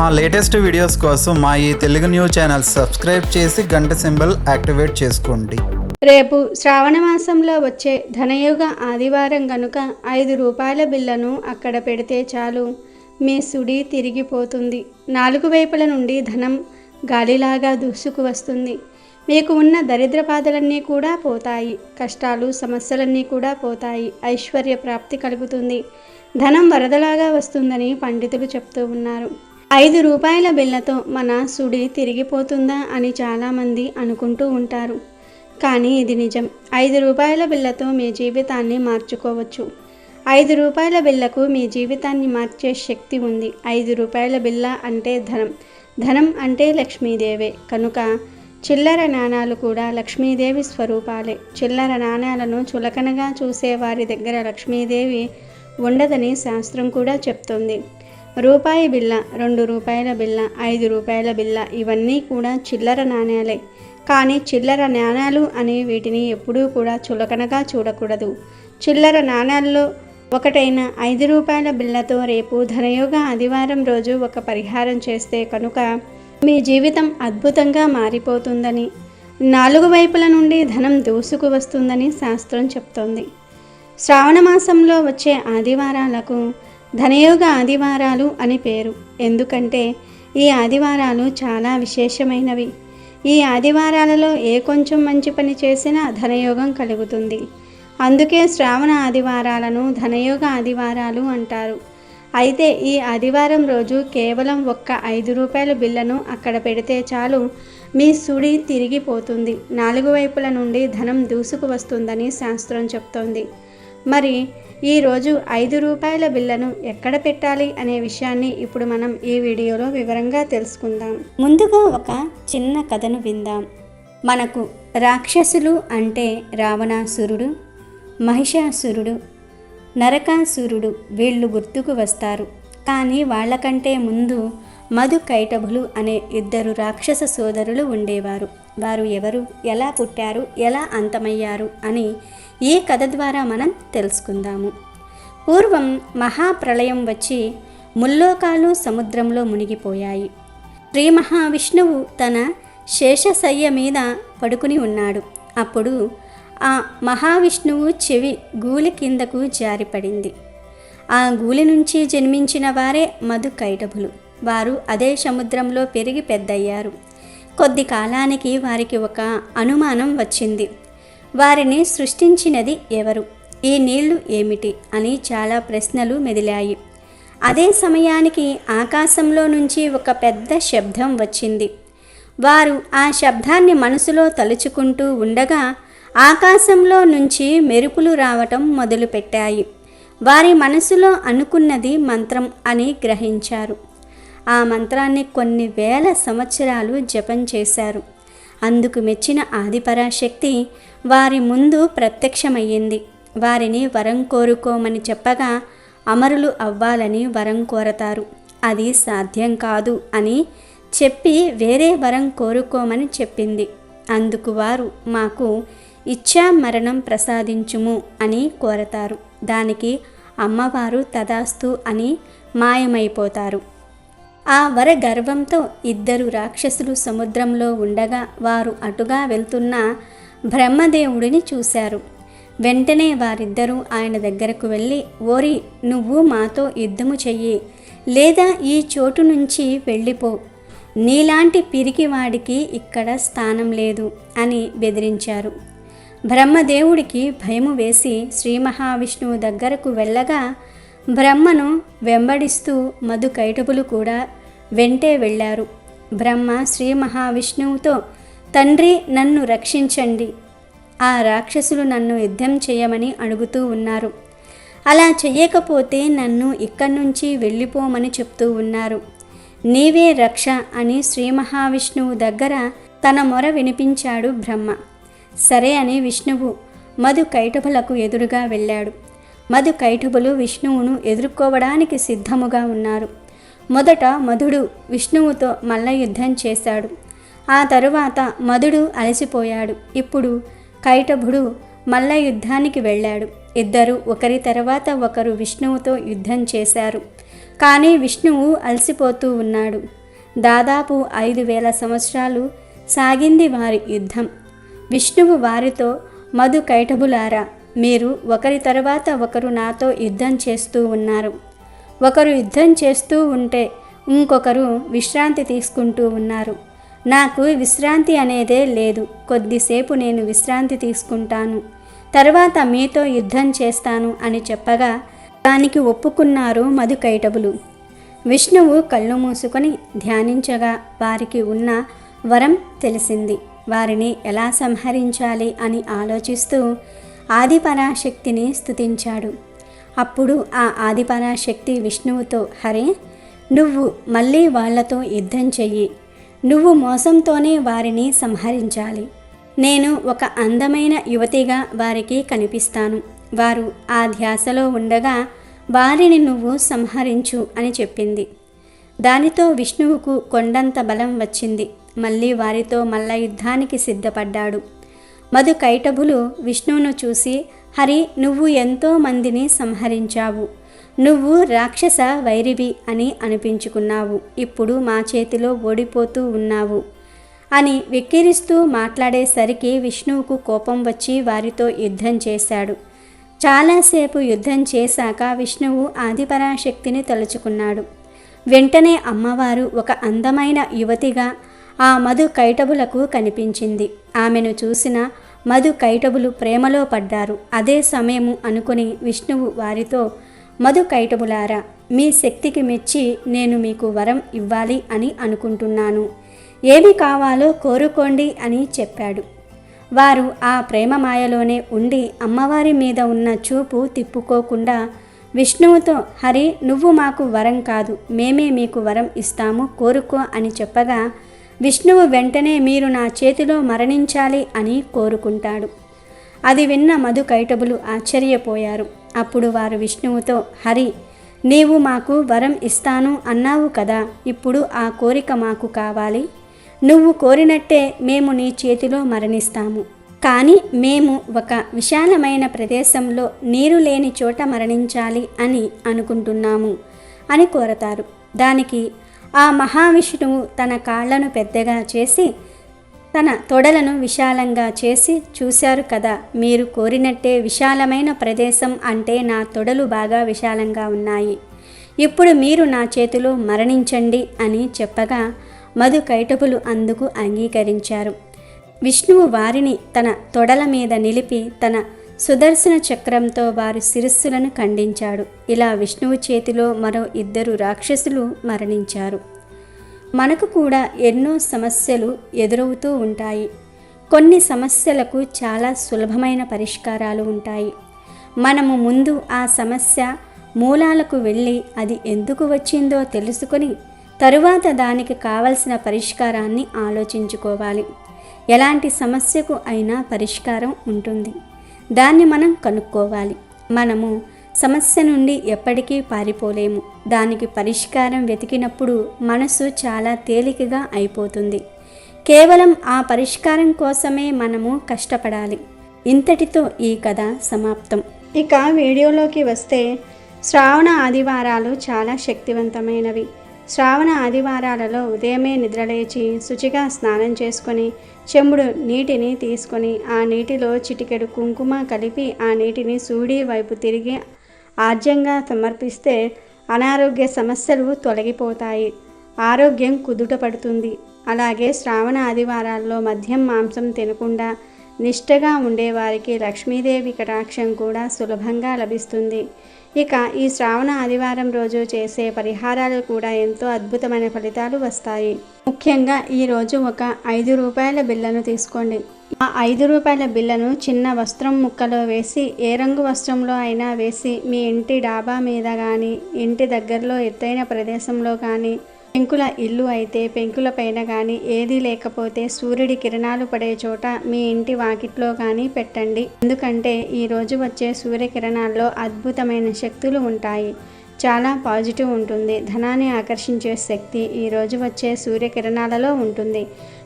మా latest videos కోసం మా ఈ తెలుగు న్యూస్ ఛానల్ సబ్స్క్రైబ్ చేసి గంట సింబల్ యాక్టివేట్ చేసుకోండి. రేపు శ్రావణ మాసంలో వచ్చే ధనయుగ ఆదివారం గనుక ఐదు రూపాయల బిల్లను అక్కడ పెడితే చాలు. మీ సుడి తిరిగిపోతుంది. నాలుగు వైపుల నుండి ధనం గాలిలాగా దూసుకు వస్తుంది. మీకు ఉన్న దరిద్ర బాధలన్నీ కూడా పోతాయి. కష్టాలు సమస్యలన్నీ కూడా పోతాయి. ఐశ్వర్య ప్రాప్తి కలుగుతుంది. ధనం వరదలాగా వస్తుందని పండితులు చెప్తూ ఉన్నారు. ఐదు రూపాయల బిల్లతో మన సుడి తిరిగిపోతుందా అని చాలామంది అనుకుంటూ ఉంటారు. కానీ ఇది నిజం. ఐదు రూపాయల బిళ్ళతో మీ జీవితాన్ని మార్చుకోవచ్చు. ఐదు రూపాయల బిళ్ళకు మీ జీవితాన్ని మార్చే శక్తి ఉంది. ఐదు రూపాయల బిళ్ళ అంటే ధనం. ధనం అంటే లక్ష్మీదేవే. కనుక చిల్లర నాణాలు కూడా లక్ష్మీదేవి స్వరూపాలే. చిల్లర నాణాలను చులకనగా చూసే వారి దగ్గర లక్ష్మీదేవి ఉండదని శాస్త్రం కూడా చెప్తుంది. రూపాయి బిళ్ళ రెండు రూపాయల బిళ్ళ ఐదు రూపాయల బిళ్ళ ఇవన్నీ కూడా చిల్లర నాణ్యాలే కానీ చిల్లర నాణ్యాలు అనే వీటిని ఎప్పుడూ కూడా చులకనగా చూడకూడదు. చిల్లర నాణ్యాల్లో ఒకటైన ఐదు రూపాయల బిళ్ళతో రేపు ధనయోగ ఆదివారం రోజు ఒక పరిహారం చేస్తే కనుక మీ జీవితం అద్భుతంగా మారిపోతుందని నాలుగు వైపుల నుండి ధనం దూసుకు వస్తుందని శాస్త్రం చెప్తోంది. శ్రావణ మాసంలో వచ్చే ఆదివారాలకు ధనయోగ ఆదివారాలు అని పేరు. ఎందుకంటే ఈ ఆదివారాలు చాలా విశేషమైనవి. ఈ ఆదివారాలలో ఏ కొంచెం మంచి పని చేసినా ధనయోగం కలుగుతుంది. అందుకే శ్రావణ ఆదివారాలను ధనయోగ ఆదివారాలు అంటారు. అయితే ఈ ఆదివారం రోజు కేవలం ఒక్క ఐదు రూపాయల బిల్లను అక్కడ పెడితే చాలు మీ సుడి తిరిగిపోతుంది. నాలుగు వైపుల నుండి ధనం దూసుకు వస్తుందని శాస్త్రం చెప్తోంది. మరి ఈరోజు ఐదు రూపాయల బిల్లను ఎక్కడ పెట్టాలి అనే విషయాన్ని ఇప్పుడు మనం ఈ వీడియోలో వివరంగా తెలుసుకుందాం. ముందుగా ఒక చిన్న కథను విందాం. మనకు రాక్షసులు అంటే రావణాసురుడు మహిషాసురుడు నరకాసురుడు వీళ్ళు గుర్తుకు వస్తారు. కానీ వాళ్ళకంటే ముందు మధు కైటభులు అనే ఇద్దరు రాక్షస సోదరులు ఉండేవారు. వారు ఎవరు ఎలా పుట్టారు ఎలా అంతమయ్యారు అని ఈ కథ ద్వారా మనం తెలుసుకుందాము. పూర్వం మహాప్రళయం వచ్చి ముల్లోకాలు సముద్రంలో మునిగిపోయాయి. శ్రీ మహావిష్ణువు తన శేషశయ్య మీద పడుకుని ఉన్నాడు. అప్పుడు ఆ మహావిష్ణువు చెవి గూలి కిందకు జారిపడింది. ఆ గూలి నుంచి జన్మించిన వారే మధు కైటభులు. వారు అదే సముద్రంలో పెరిగి పెద్దయ్యారు. కొద్ది కాలానికి వారికి ఒక అనుమానం వచ్చింది. వారిని సృష్టించినది ఎవరు? ఈ నీళ్ళు ఏమిటి? అని చాలా ప్రశ్నలు మెదిలాయి. అదే సమయానికి ఆకాశంలో నుంచి ఒక పెద్ద శబ్దం వచ్చింది. వారు ఆ శబ్దాన్ని మనసులో తలుచుకుంటూ ఉండగా ఆకాశంలో నుంచి మెరుపులు రావటం మొదలుపెట్టాయి. వారి మనసులో అనుకున్నది మంత్రం అని గ్రహించారు. ఆ మంత్రాన్ని కొన్ని వేల సంవత్సరాలు జపం చేశారు. అందుకు మెచ్చిన ఆదిపరాశక్తి వారి ముందు ప్రత్యక్షమయ్యింది. వారిని వరం కోరుకోమని చెప్పగా అమరులు అవ్వాలని వరం కోరతారు. అది సాధ్యం కాదు అని చెప్పి వేరే వరం కోరుకోమని చెప్పింది. అందుకు వారు మాకు ఇచ్చా మరణం ప్రసాదించుము అని కోరతారు. దానికి అమ్మవారు తదాస్తు అని మాయమైపోతారు. ఆ వర గర్వంతో ఇద్దరు రాక్షసులు సముద్రంలో ఉండగా వారు అటుగా వెళ్తున్న బ్రహ్మదేవుడిని చూశారు. వెంటనే వారిద్దరూ ఆయన దగ్గరకు వెళ్ళి ఓరి నువ్వు మాతో యుద్ధము చెయ్యి లేదా ఈ చోటు నుంచి వెళ్ళిపో. నీలాంటి పిరికివాడికి ఇక్కడ స్థానం లేదు అని బెదిరించారు. బ్రహ్మదేవుడికి భయము వేసి శ్రీ మహావిష్ణువు దగ్గరకు వెళ్ళగా బ్రహ్మను వెంబడిస్తూ మధుకైటపులు కూడా వెంటే వెళ్ళారు. బ్రహ్మ శ్రీ మహావిష్ణువుతో తండ్రి నన్ను రక్షించండి. ఆ రాక్షసులు నన్ను యుద్ధం చేయమని అడుగుతూ ఉన్నారు. అలా చెయ్యకపోతే నన్ను ఇక్కడి నుంచి వెళ్ళిపోమని చెప్తూ ఉన్నారు. నీవే రక్ష అని శ్రీ మహావిష్ణువు దగ్గర తన మొర వినిపించాడు బ్రహ్మ. సరే అని విష్ణువు మధు కైటభులకు ఎదురుగా వెళ్ళాడు. మధు కైటభులు విష్ణువును ఎదుర్కోవడానికి సిద్ధముగా ఉన్నారు. మొదట మధుడు విష్ణువుతో మల్ల యుద్ధం చేశాడు. ఆ తరువాత మధుడు అలసిపోయాడు. ఇప్పుడు కైటభుడు మల్ల యుద్ధానికి వెళ్ళాడు. ఇద్దరు ఒకరి తర్వాత ఒకరు విష్ణువుతో యుద్ధం చేశారు. కానీ విష్ణువు అలసిపోతూ ఉన్నాడు. దాదాపు ఐదు వేల సంవత్సరాలు సాగింది వారి యుద్ధం. విష్ణువు వారితో మధు కైటబులారా మీరు ఒకరి తర్వాత ఒకరు నాతో యుద్ధం చేస్తూ ఉన్నారు. ఒకరు యుద్ధం చేస్తూ ఉంటే ఇంకొకరు విశ్రాంతి తీసుకుంటూ ఉన్నారు. నాకు విశ్రాంతి అనేదే లేదు. కొద్దిసేపు నేను విశ్రాంతి తీసుకుంటాను. తర్వాత మీతో యుద్ధం చేస్తాను అని చెప్పగా దానికి ఒప్పుకున్నారు మధు కైటబులు విష్ణువు కళ్ళు మూసుకొని ధ్యానించగా వారికి ఉన్న వరం తెలిసింది. వారిని ఎలా సంహరించాలి అని ఆలోచిస్తూ ఆదిపరాశక్తిని స్థుతించాడు అప్పుడు ఆ ఆదిపరాశక్తి విష్ణువుతో హరే నువ్వు మళ్ళీ వాళ్ళతో యుద్ధం చెయ్యి. నువ్వు మోసంతోనే వారిని సంహరించాలి. నేను ఒక అందమైన యువతిగా వారికి కనిపిస్తాను. వారు ఆ ధ్యాసలో ఉండగా వారిని నువ్వు సంహరించు అని చెప్పింది. దానితో విష్ణువుకు కొండంత బలం వచ్చింది. మళ్ళీ వారితో మల్ల యుద్ధానికి సిద్ధపడ్డాడు. మధు కైటభులు విష్ణువును చూసి హరి నువ్వు ఎంతో మందిని సంహరించావు. నువ్వు రాక్షస వైరివి అని అనిపించుకున్నావు. ఇప్పుడు మా చేతిలో ఓడిపోతూ ఉన్నావు. అని వెక్కిరిస్తూ మాట్లాడేసరికి విష్ణువుకు కోపం వచ్చి వారితో యుద్ధం చేశాడు. చాలాసేపు యుద్ధం చేశాక విష్ణువు ఆదిపరాశక్తిని తలుచుకున్నాడు. వెంటనే అమ్మవారు ఒక అందమైన యువతిగా ఆ మధు కైటబులకు కనిపించింది. ఆమెను చూసిన మధు కైటబులు ప్రేమలో పడ్డారు. అదే సమయము అనుకుని విష్ణువు వారితో మధు కైటబులారా మీ శక్తికి మెచ్చి నేను మీకు వరం ఇవ్వాలి అని అనుకుంటున్నాను. ఏమి కావాలో కోరుకోండి అని చెప్పాడు. వారు ఆ ప్రేమ మాయలోనే ఉండి అమ్మవారి మీద ఉన్న చూపు తిప్పుకోకుండా విష్ణువుతో హరి నువ్వు మాకు వరం కాదు. మేమే మీకు వరం ఇస్తాము కోరుకో అని చెప్పగా విష్ణువు వెంటనే మీరు నా చేతిలో మరణించాలి అని కోరుకుంటాడు. అది విన్న మధు కైటబులు ఆశ్చర్యపోయారు. అప్పుడు వారు విష్ణువుతో హరి నీవు మాకు వరం ఇస్తాను అన్నావు కదా ఇప్పుడు ఆ కోరిక మాకు కావాలి. నువ్వు కోరినట్టే మేము నీ చేతిలో మరణిస్తాము. కానీ మేము ఒక విశాలమైన ప్రదేశంలో నీరు లేని చోట మరణించాలి అని అనుకుంటున్నాము అని కోరతారు. దానికి ఆ మహావిష్ణువు తన కాళ్ళను పెద్దగా చేసి తన తొడలను విశాలంగా చేసి చూశారు కదా మీరు కోరినట్టే విశాలమైన ప్రదేశం అంటే నా తొడలు బాగా విశాలంగా ఉన్నాయి. ఇప్పుడు మీరు నా చేతిలో మరణించండి అని చెప్పగా మధు కైటపులు అందుకు అంగీకరించారు. విష్ణువు వారిని తన తొడల మీద నిలిపి తన సుదర్శన చక్రంతో వారి శిరస్సులను ఖండించాడు. ఇలా విష్ణువు చేతిలో మరో ఇద్దరు రాక్షసులు మరణించారు. మనకు కూడా ఎన్నో సమస్యలు ఎదురవుతూ ఉంటాయి. కొన్ని సమస్యలకు చాలా సులభమైన పరిష్కారాలు ఉంటాయి. మనము ముందు ఆ సమస్య మూలాలకు వెళ్ళి అది ఎందుకు వచ్చిందో తెలుసుకొని తరువాత దానికి కావలసిన పరిష్కారాన్ని ఆలోచించుకోవాలి. ఎలాంటి సమస్యకు అయినా పరిష్కారం ఉంటుంది. దాన్ని మనం కనుక్కోవాలి. మనము సమస్య నుండి ఎప్పటికీ పారిపోలేము. దానికి పరిష్కారం వెతికినప్పుడు మనసు చాలా తేలికగా అయిపోతుంది. కేవలం ఆ పరిష్కారం కోసమే మనము కష్టపడాలి. ఇంతటితో ఈ కథ సమాప్తం. ఇక వీడియోలోకి వస్తే శ్రావణ ఆదివారాలు చాలా శక్తివంతమైనవి. శ్రావణ ఆదివారాలలో ఉదయమే నిద్రలేచి శుచిగా స్నానం చేసుకొని చెంబుడు నీటిని తీసుకొని ఆ నీటిలో చిటికెడు కుంకుమ కలిపి ఆ నీటిని సూడి వైపు తిరిగి ఆజ్యంగా సమర్పిస్తే అనారోగ్య సమస్యలు తొలగిపోతాయి. ఆరోగ్యం కుదుట పడుతుంది అలాగే శ్రావణ ఆదివారాల్లో మద్యం మాంసం తినకుండా నిష్టగా ఉండేవారికి లక్ష్మీదేవి కటాక్షం కూడా సులభంగా లభిస్తుంది. ఇక ఈ శ్రావణ ఆదివారం రోజు చేసే పరిహారాలు కూడా ఎంతో అద్భుతమైన ఫలితాలు వస్తాయి. ముఖ్యంగా ఈ రోజు ఒక ఐదు రూపాయల బిల్లను తీసుకోండి. ఆ ఐదు రూపాయల బిల్లను చిన్న వస్త్రం ముక్కలో వేసి ఏ రంగు వస్త్రంలో అయినా వేసి మీ ఇంటి డాబా మీద కానీ ఇంటి దగ్గరలో ఎత్తైన ప్రదేశంలో కానీ పెంకుల ఇల్లు అయితే పెంకుల పైన కానీ ఏది లేకపోతే సూర్యుడి కిరణాలు పడే చోట మీ ఇంటి వాకిట్లో కానీ పెట్టండి. ఎందుకంటే ఈరోజు వచ్చే సూర్యకిరణాల్లో అద్భుతమైన శక్తులు ఉంటాయి. చాలా పాజిటివ్ ఉంటుంది. ధనాన్ని ఆకర్షించే శక్తి ఈరోజు వచ్చే సూర్యకిరణాలలో ఉంటుంది.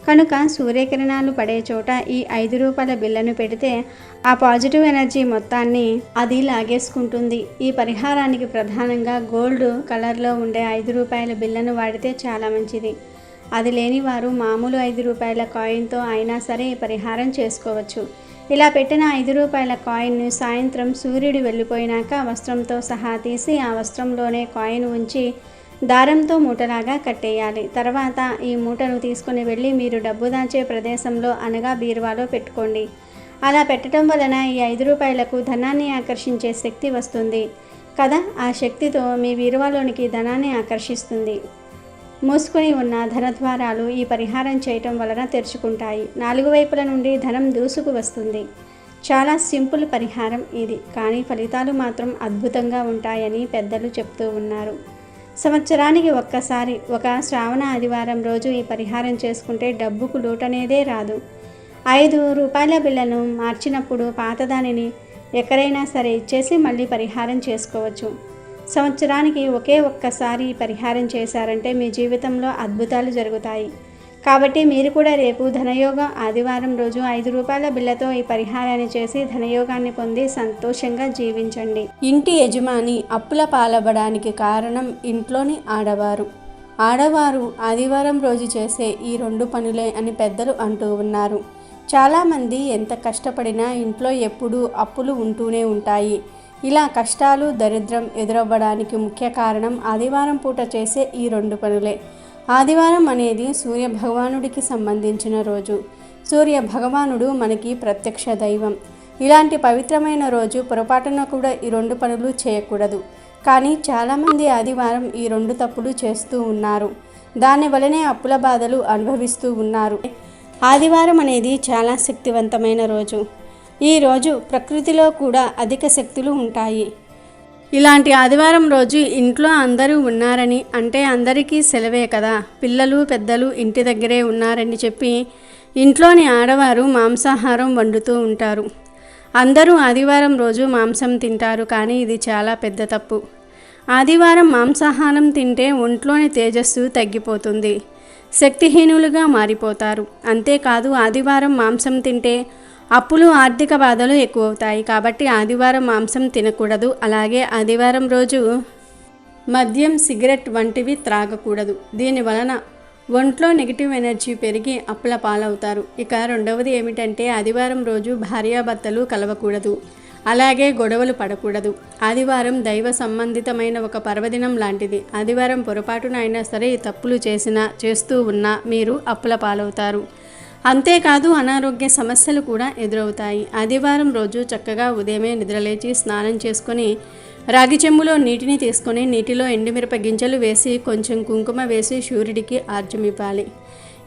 కనుక సూర్యకిరణాలు పడే చోట ఈ ఐదు రూపాయల బిల్లను పెడితే ఆ పాజిటివ్ ఎనర్జీ మొత్తాన్ని అది లాగేసుకుంటుంది. ఈ పరిహారానికి ప్రధానంగా గోల్డ్ కలర్లో ఉండే ఐదు రూపాయల బిల్లను వాడితే చాలా మంచిది. అది లేని వారు మామూలు ఐదు రూపాయల కాయిన్తో అయినా సరే పరిహారం చేసుకోవచ్చు. ఇలా పెట్టిన ఐదు రూపాయల కాయిన్ను సాయంత్రం సూర్యుడు వెళ్ళిపోయినాక వస్త్రంతో సహా తీసి ఆ వస్త్రంలోనే కాయిన్ ఉంచి దారంతో మూటలాగా కట్టేయాలి. తర్వాత ఈ మూటను తీసుకుని వెళ్ళి మీరు డబ్బు దాచే ప్రదేశంలో అనగా బీరువాలో పెట్టుకోండి. అలా పెట్టడం వలన ఈ ఐదు రూపాయలకు ధనాన్ని ఆకర్షించే శక్తి వస్తుంది. కదా? ఆ శక్తితో మీ బీరువాలోనికి ధనాన్ని ఆకర్షిస్తుంది. మూసుకొని ఉన్న ధనద్వారాలు ఈ పరిహారం చేయటం వలన తెరుచుకుంటాయి. నాలుగు వైపుల నుండి ధనం దూసుకు వస్తుంది. చాలా సింపుల్ పరిహారం ఇది. కానీ ఫలితాలు మాత్రం అద్భుతంగా ఉంటాయని పెద్దలు చెప్తూ ఉన్నారు. సంవత్సరానికి ఒక్కసారి ఒక శ్రావణ ఆదివారం రోజు ఈ పరిహారం చేసుకుంటే డబ్బుకు లోటనేదే రాదు. ఐదు రూపాయల బిళ్ళను మార్చినప్పుడు పాతదానిని ఎక్కడైనా సరే ఇచ్చేసి మళ్ళీ పరిహారం చేసుకోవచ్చు. సంవత్సరానికి ఒకే ఒక్కసారి పరిహారం చేశారంటే మీ జీవితంలో అద్భుతాలు జరుగుతాయి. కాబట్టి మీరు కూడా రేపు ధనయోగం ఆదివారం రోజు ఐదు రూపాయల బిళ్ళతో ఈ పరిహారాన్ని చేసి ధనయోగాన్ని పొంది సంతోషంగా జీవించండి. ఇంటి యజమాని అప్పుల పాలవ్వడానికి కారణం ఇంట్లోని ఆడవారు. ఆడవారు ఆదివారం రోజు చేసే ఈ రెండు పనులే అని పెద్దలు అంటూ ఉన్నారు. చాలామంది ఎంత కష్టపడినా ఇంట్లో ఎప్పుడూ అప్పులు ఉంటూనే ఉంటాయి. ఇలా కష్టాలు దరిద్రం ఎదురవ్వడానికి ముఖ్య కారణం ఆదివారం పూట చేసే ఈ రెండు పనులే. ఆదివారం అనేది సూర్య భగవానుడికి సంబంధించిన రోజు. సూర్య భగవానుడు మనకి ప్రత్యక్ష దైవం. ఇలాంటి పవిత్రమైన రోజు పొరపాటున కూడా ఈ రెండు పనులు చేయకూడదు. కానీ చాలామంది ఆదివారం ఈ రెండు తప్పులు చేస్తూ ఉన్నారు. దాని వలనే అప్పుల బాధలు అనుభవిస్తూ ఉన్నారు. ఆదివారం అనేది చాలా శక్తివంతమైన రోజు. ఈ రోజు ప్రకృతిలో కూడా అధిక శక్తులు ఉంటాయి. ఇలాంటి ఆదివారం రోజు ఇంట్లో అందరూ ఉన్నారని అంటే అందరికీ సెలవే కదా. పిల్లలు పెద్దలు ఇంటి దగ్గరే ఉన్నారని చెప్పి ఇంట్లోని ఆడవారు మాంసాహారం వండుతూ ఉంటారు. అందరూ ఆదివారం రోజు మాంసం తింటారు కానీ ఇది చాలా పెద్ద తప్పు. ఆదివారం మాంసాహారం తింటే ఒంట్లోని తేజస్సు తగ్గిపోతుంది. శక్తిహీనులుగా మారిపోతారు. అంతేకాదు ఆదివారం మాంసం తింటే అప్పులు ఆర్థిక బాధలు ఎక్కువవుతాయి కాబట్టి ఆదివారం మాంసం తినకూడదు. అలాగే ఆదివారం రోజు మద్యం సిగరెట్ వంటివి త్రాగకూడదు. దీని వలన ఒంట్లో నెగిటివ్ ఎనర్జీ పెరిగి అప్పుల పాలవుతారు. ఇక రెండవది ఏమిటంటే ఆదివారం రోజు భార్యాభర్తలు కలవకూడదు. అలాగే గొడవలు పడకూడదు. ఆదివారం దైవ సంబంధితమైన ఒక పర్వదినం లాంటిది. ఆదివారం పొరపాటున అయినా సరే తప్పులు చేసినా చేస్తూ ఉన్నా మీరు అప్పుల పాలవుతారు. అంతేకాదు అనారోగ్య సమస్యలు కూడా ఎదురవుతాయి. ఆదివారం రోజు చక్కగా ఉదయమే నిద్రలేచి స్నానం చేసుకొని రాగి చెంబులో నీటిని తీసుకొని నీటిలో ఎండుమిరప గింజలు వేసి కొంచెం కుంకుమ వేసి సూర్యుడికి ఆర్జమివ్వాలి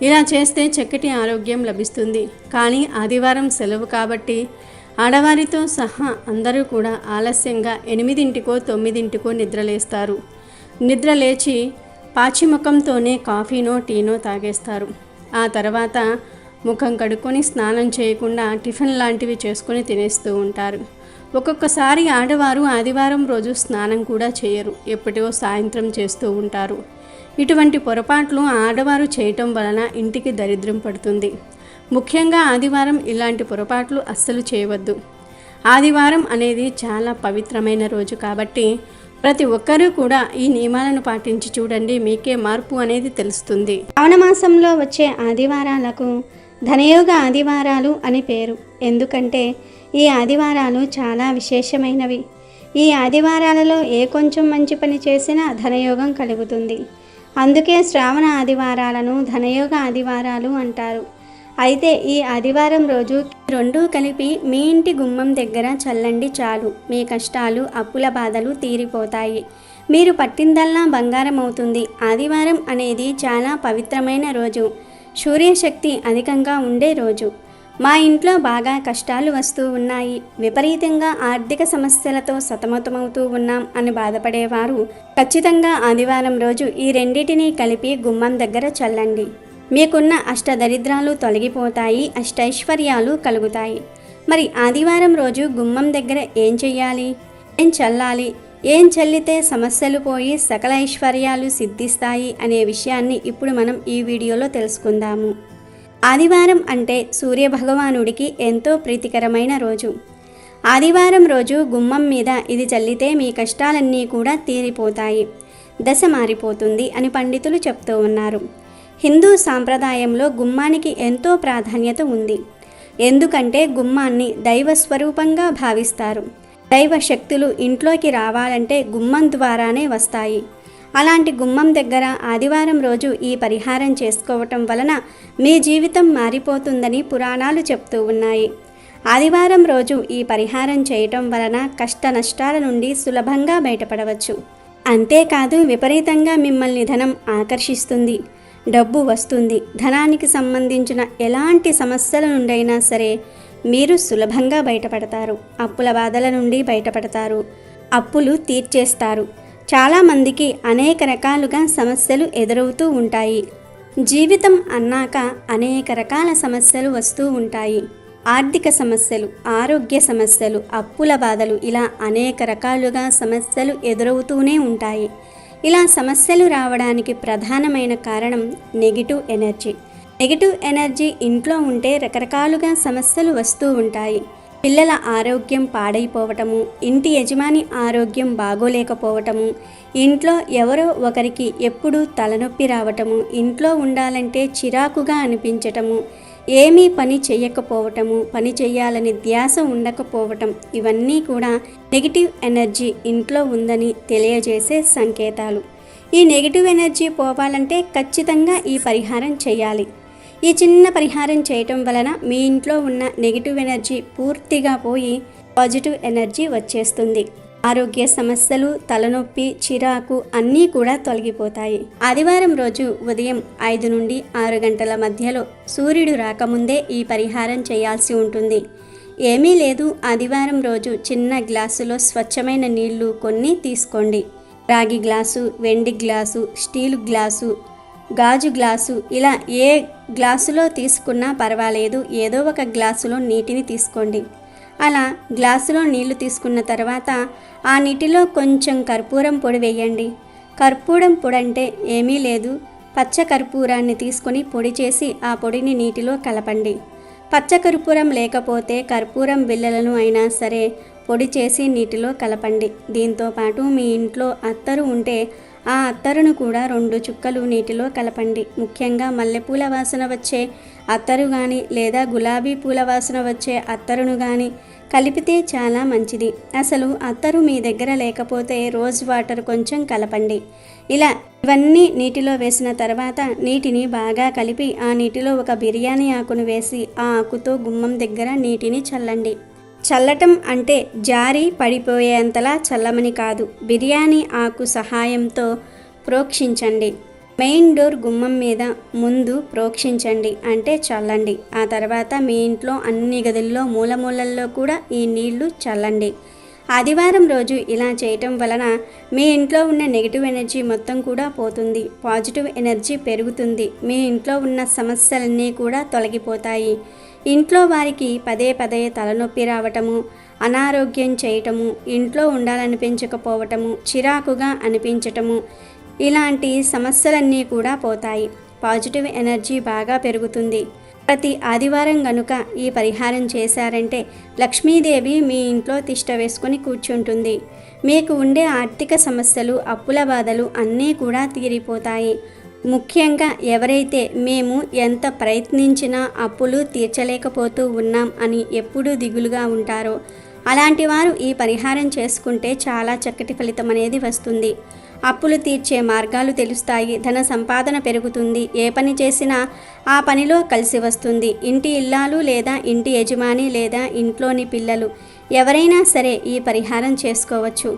ఇలా చేస్తే చక్కటి ఆరోగ్యం లభిస్తుంది. కానీ ఆదివారం సెలవు కాబట్టి ఆడవారితో సహా అందరూ కూడా ఆలస్యంగా ఎనిమిదింటికో తొమ్మిదింటికో నిద్రలేస్తారు. నిద్ర లేచి పాచిముఖంతోనే కాఫీనో టీనో తాగేస్తారు. ఆ తర్వాత ముఖం కడుక్కొని స్నానం చేయకుండా టిఫిన్ లాంటివి చేసుకొని తినేస్తూ ఉంటారు. ఒక్కొక్కసారి ఆడవారు ఆదివారం రోజు స్నానం కూడా చేయరు. ఎప్పటికో సాయంత్రం చేస్తూ ఉంటారు. ఇటువంటి పొరపాట్లు ఆడవారు చేయటం వలన ఇంటికి దరిద్రం పడుతుంది. ముఖ్యంగా ఆదివారం ఇలాంటి పొరపాట్లు అస్సలు చేయవద్దు. ఆదివారం అనేది చాలా పవిత్రమైన రోజు కాబట్టి ప్రతి ఒక్కరూ కూడా ఈ నియమాలను పాటించి చూడండి. మీకే మార్పు అనేది తెలుస్తుంది. శ్రావణ మాసంలో వచ్చే ఆదివారాలకు ధనయోగ ఆదివారాలు అని పేరు. ఎందుకంటే ఈ ఆదివారాలు చాలా విశేషమైనవి. ఈ ఆదివారాలలో ఏ కొంచెం మంచి పని చేసినా ధనయోగం కలుగుతుంది. అందుకే శ్రావణ ఆదివారాలను ధనయోగ ఆదివారాలు అంటారు. అయితే ఈ ఆదివారం రోజు రెండూ కలిపి మీ ఇంటి గుమ్మం దగ్గర చల్లండి చాలు. మీ కష్టాలు అప్పుల బాధలు తీరిపోతాయి. మీరు పట్టిందల్లా బంగారం అవుతుంది ఆదివారం అనేది చాలా పవిత్రమైన రోజు. సూర్యశక్తి అధికంగా ఉండే రోజు. మా ఇంట్లో బాగా కష్టాలు వస్తూ ఉన్నాయి. విపరీతంగా ఆర్థిక సమస్యలతో సతమతమవుతూ ఉన్నాం అని బాధపడేవారు ఖచ్చితంగా ఆదివారం రోజు ఈ రెండింటినీ కలిపి గుమ్మం దగ్గర చల్లండి. మీకున్న అష్టదరిద్రాలు తొలగిపోతాయి అష్టైశ్వర్యాలు కలుగుతాయి. మరి ఆదివారం రోజు గుమ్మం దగ్గర ఏం చెయ్యాలి? ఏం చల్లాలి? ఏం చల్లితే సమస్యలు పోయి సకల ఐశ్వర్యాలు సిద్ధిస్తాయి అనే విషయాన్ని ఇప్పుడు మనం ఈ వీడియోలో తెలుసుకుందాము. ఆదివారం అంటే సూర్యభగవానుడికి ఎంతో ప్రీతికరమైన రోజు. ఆదివారం రోజు గుమ్మం మీద ఇది చల్లితే మీ కష్టాలన్నీ కూడా తీరిపోతాయి. దశ మారిపోతుంది అని పండితులు చెప్తూ ఉన్నారు. హిందూ సాంప్రదాయంలో గుమ్మానికి ఎంతో ప్రాధాన్యత ఉంది. ఎందుకంటే గుమ్మాన్ని దైవ స్వరూపంగా భావిస్తారు. దైవ శక్తులు ఇంట్లోకి రావాలంటే గుమ్మం ద్వారానే వస్తాయి. అలాంటి గుమ్మం దగ్గర ఆదివారం రోజు ఈ పరిహారం చేసుకోవటం వలన మీ జీవితం మారిపోతుందని పురాణాలు చెప్తూ ఉన్నాయి. ఆదివారం రోజు ఈ పరిహారం చేయటం వలన కష్ట నష్టాల నుండి సులభంగా బయటపడవచ్చు. అంతేకాదు విపరీతంగా మిమ్మల్ని ధనం ఆకర్షిస్తుంది. డబ్బు వస్తుంది. ధనానికి సంబంధించిన ఎలాంటి సమస్యల నుండైనా సరే మీరు సులభంగా బయటపడతారు. అప్పుల బాధల నుండి బయటపడతారు. అప్పులు తీర్చేస్తారు. చాలామందికి అనేక రకాలుగా సమస్యలు ఎదురవుతూ ఉంటాయి. జీవితం అన్నాక అనేక రకాల సమస్యలు వస్తూ ఉంటాయి. ఆర్థిక సమస్యలు ఆరోగ్య సమస్యలు అప్పుల బాధలు ఇలా అనేక రకాలుగా సమస్యలు ఎదురవుతూనే ఉంటాయి. ఇలా సమస్యలు రావడానికి ప్రధానమైన కారణం నెగిటివ్ ఎనర్జీ. నెగిటివ్ ఎనర్జీ ఇంట్లో ఉంటే రకరకాలుగా సమస్యలు వస్తూ ఉంటాయి. పిల్లల ఆరోగ్యం పాడైపోవటము ఇంటి యజమాని ఆరోగ్యం బాగోలేకపోవటము ఇంట్లో ఎవరో ఒకరికి ఎప్పుడూ తలనొప్పి రావటము ఇంట్లో ఉండాలంటే చిరాకుగా అనిపించటము ఏమీ పని చేయకపోవటము పని చేయాలని ధ్యాస ఉండకపోవటం ఇవన్నీ కూడా నెగిటివ్ ఎనర్జీ ఇంట్లో ఉందని తెలియజేసే సంకేతాలు. ఈ నెగిటివ్ ఎనర్జీ పోవాలంటే ఖచ్చితంగా ఈ పరిహారం చేయాలి. ఈ చిన్న పరిహారం చేయటం వలన మీ ఇంట్లో ఉన్న నెగిటివ్ ఎనర్జీ పూర్తిగా పోయి పాజిటివ్ ఎనర్జీ వచ్చేస్తుంది. ఆరోగ్య సమస్యలు తలనొప్పి చిరాకు అన్నీ కూడా తొలగిపోతాయి. ఆదివారం రోజు ఉదయం ఐదు నుండి ఆరు గంటల మధ్యలో సూర్యుడు రాకముందే ఈ పరిహారం చేయాల్సి ఉంటుంది. ఏమీ లేదు. ఆదివారం రోజు చిన్న గ్లాసులో స్వచ్ఛమైన నీళ్ళు కొన్ని తీసుకోండి. రాగి గ్లాసు వెండి గ్లాసు స్టీల్ గ్లాసు గాజు గ్లాసు. ఇలా ఏ గ్లాసులో తీసుకున్నా పర్వాలేదు. ఏదో ఒక గ్లాసులో నీటిని తీసుకోండి. అలా గ్లాసులో నీళ్ళు తీసుకున్న తర్వాత ఆ నీటిలో కొంచెం కర్పూరం పొడి వేయండి. కర్పూరం పొడి అంటే ఏమీ లేదు. పచ్చ కర్పూరాన్ని తీసుకొని పొడి చేసి ఆ పొడిని నీటిలో కలపండి. పచ్చ కర్పూరం లేకపోతే కర్పూరం బిళ్ళలను అయినా సరే పొడి చేసి నీటిలో కలపండి. దీంతో పాటు మీ ఇంట్లో అత్తరు ఉంటే ఆ అత్తరును కూడా రెండు చుక్కలు నీటిలో కలపండి. ముఖ్యంగా మల్లెపూల వాసన వచ్చే అత్తరు కానీ లేదా గులాబీ పూల వాసన వచ్చే అత్తరును కానీ కలిపితే చాలా మంచిది. అసలు అత్తరు మీ దగ్గర లేకపోతే రోజ్ వాటర్ కొంచెం కలపండి. ఇలా ఇవన్నీ నీటిలో వేసిన తర్వాత నీటిని బాగా కలిపి ఆ నీటిలో ఒక బిర్యానీ ఆకును వేసి ఆ ఆకుతో గుమ్మం దగ్గర నీటిని చల్లండి. చల్లటం అంటే జారి పడిపోయేంతలా చల్లమని కాదు. బిర్యానీ ఆకు సహాయంతో ప్రోక్షించండి. మెయిన్ డోర్ గుమ్మం మీద ముందు ప్రోక్షించండి అంటే చల్లండి. ఆ తర్వాత మీ ఇంట్లో అన్ని గదుల్లో మూలమూలల్లో కూడా ఈ నీళ్ళు చల్లండి. ఆదివారం రోజు ఇలా చేయటం వలన మీ ఇంట్లో ఉన్న నెగిటివ్ ఎనర్జీ మొత్తం కూడా పోతుంది. పాజిటివ్ ఎనర్జీ పెరుగుతుంది. మీ ఇంట్లో ఉన్న సమస్యలన్నీ కూడా తొలగిపోతాయి. ఇంట్లో వారికి పదే పదే తలనొప్పి రావటము అనారోగ్యం చేయటము ఇంట్లో ఉండాలనిపించకపోవటము చిరాకుగా అనిపించటము ఇలాంటి సమస్యలన్నీ కూడా పోతాయి. పాజిటివ్ ఎనర్జీ బాగా పెరుగుతుంది. ప్రతి ఆదివారం గనుక ఈ పరిహారం చేశారంటే లక్ష్మీదేవి మీ ఇంట్లో తిష్ట వేసుకొని కూర్చుంటుంది. మీకు ఉండే ఆర్థిక సమస్యలు అప్పుల బాధలు అన్నీ కూడా తీరిపోతాయి. ముఖ్యంగా ఎవరైతే మేము ఎంత ప్రయత్నించినా అప్పులు తీర్చలేకపోతూ ఉన్నాం అని ఎప్పుడూ దిగులుగా ఉంటారో అలాంటి వారు ఈ పరిహారం చేసుకుంటే చాలా చక్కటి ఫలితం అనేది వస్తుంది. అప్పులు తీర్చే మార్గాలు తెలుస్తాయి ధన సంపాదన పెరుగుతుంది ఏ పని చేసినా ఆ పనిలో కలిసి వస్తుంది. ఇంటి ఇల్లాలు లేదా ఇంటి యజమాని లేదా ఇంట్లోని పిల్లలు ఎవరైనా సరే ఈ పరిహారం చేసుకోవచ్చు.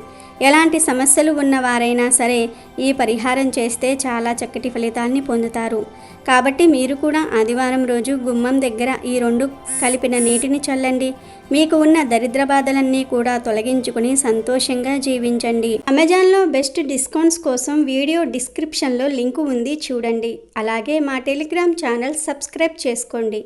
ఎలాంటి సమస్యలు ఉన్నవారైనా సరే ఈ పరిహారం చేస్తే చాలా చక్కటి ఫలితాన్ని పొందుతారు. కాబట్టి మీరు కూడా ఆదివారం రోజు గుమ్మం దగ్గర ఈ రెండు కలిపిన నీటిని చల్లండి. మీకు ఉన్న దరిద్ర బాధలన్నీ కూడా తొలగించుకుని సంతోషంగా జీవించండి. అమెజాన్లో బెస్ట్ డిస్కౌంట్స్ కోసం వీడియో డిస్క్రిప్షన్లో లింకు ఉంది చూడండి. అలాగే మా టెలిగ్రామ్ ఛానల్ సబ్స్క్రైబ్ చేసుకోండి.